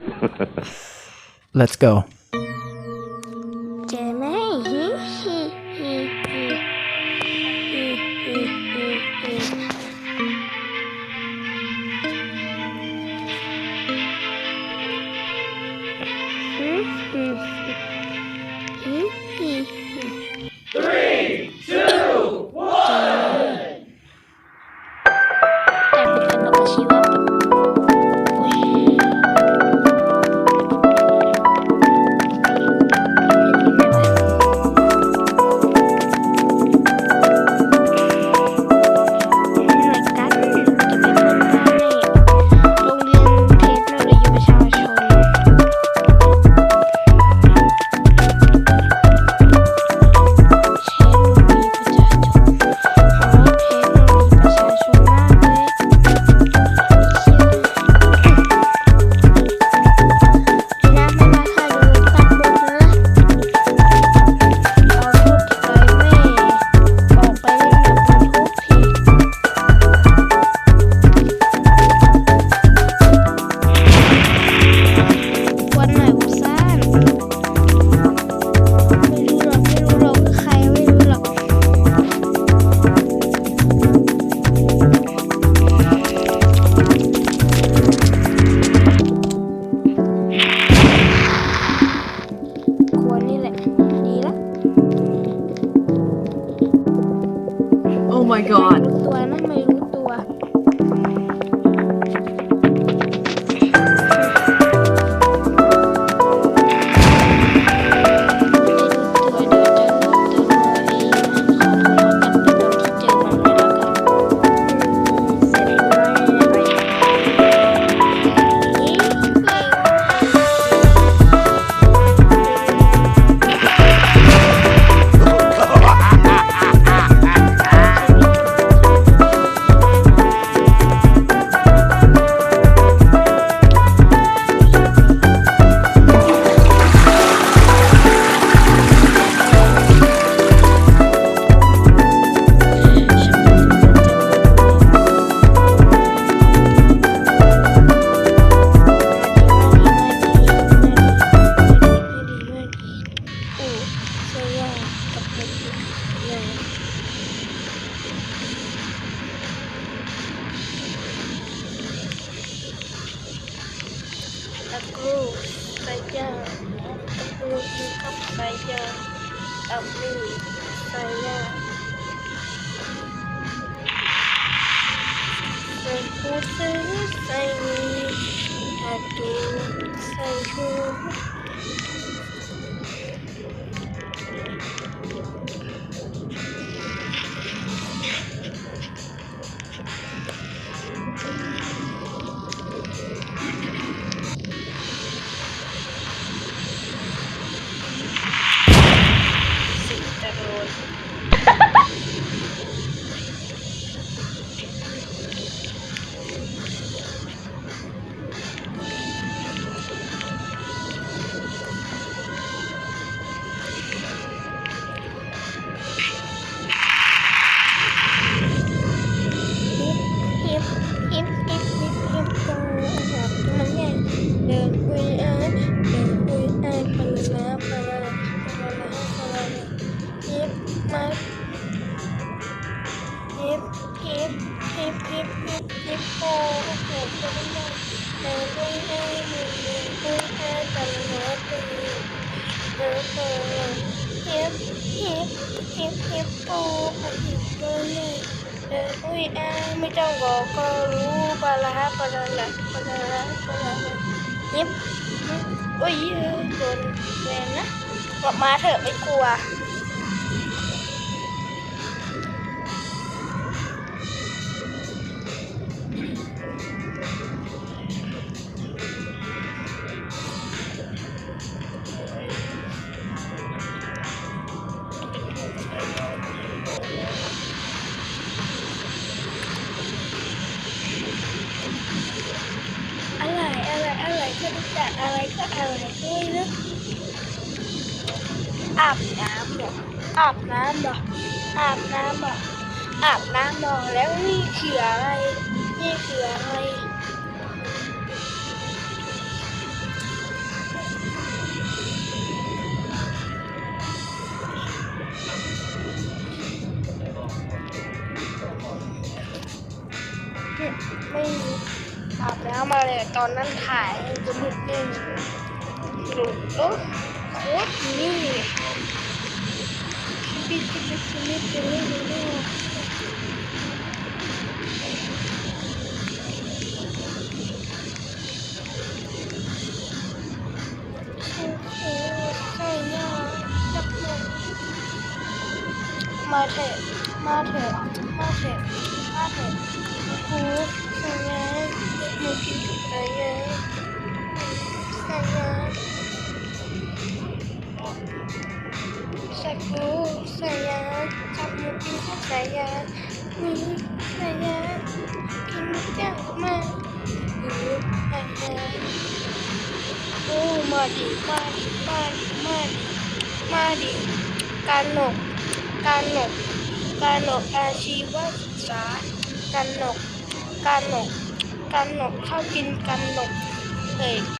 let's go. เ Oh my god. aku saja perlu lengkap saja tapi saya Sekutu saya Aduh saya ลิปคลิปคลิปคลิปคลิปโปเยน้นได้เกิดขึ้นได้หนึ่งหนึ่งขึ้นได้แต่ละตัวเกิยิดคลิปคลิปคลิปปโปเกิดขึ้น้เกิดขึ้นได้ไม่ต้องบอกก็รู้ปลาละปลาละปลาละปลาละคลิบโอ้ยโดนแรงนะออกมาเถอะไม่กลัว อะไรก็อะไรนี่ลึกอาบน้ำบอกอาบน้ำบอกอาบน้ำบอกอาบน้ำบอกแล้วนี่คืออะไรนี่คืออะไรไม่รู้าเลยตอนนั้นถ่ายจะมุดนึงดูโอ้โคตรนี่ชิบิชิบิชิบิชิบิชิบิโอ้โหใส่ยาจับมาเถอมาเถอะมาเถอะมาเถอะ กินใส่ยานี่ใส่ยากินเจ้ามาอือใส่ยาโอ้มาดิมาดิมาดิมาดิมาดิการหนกการหนกการหนกอาชีวศึกษาการหนกการหนกการหนกชอบกินการหนกเอ้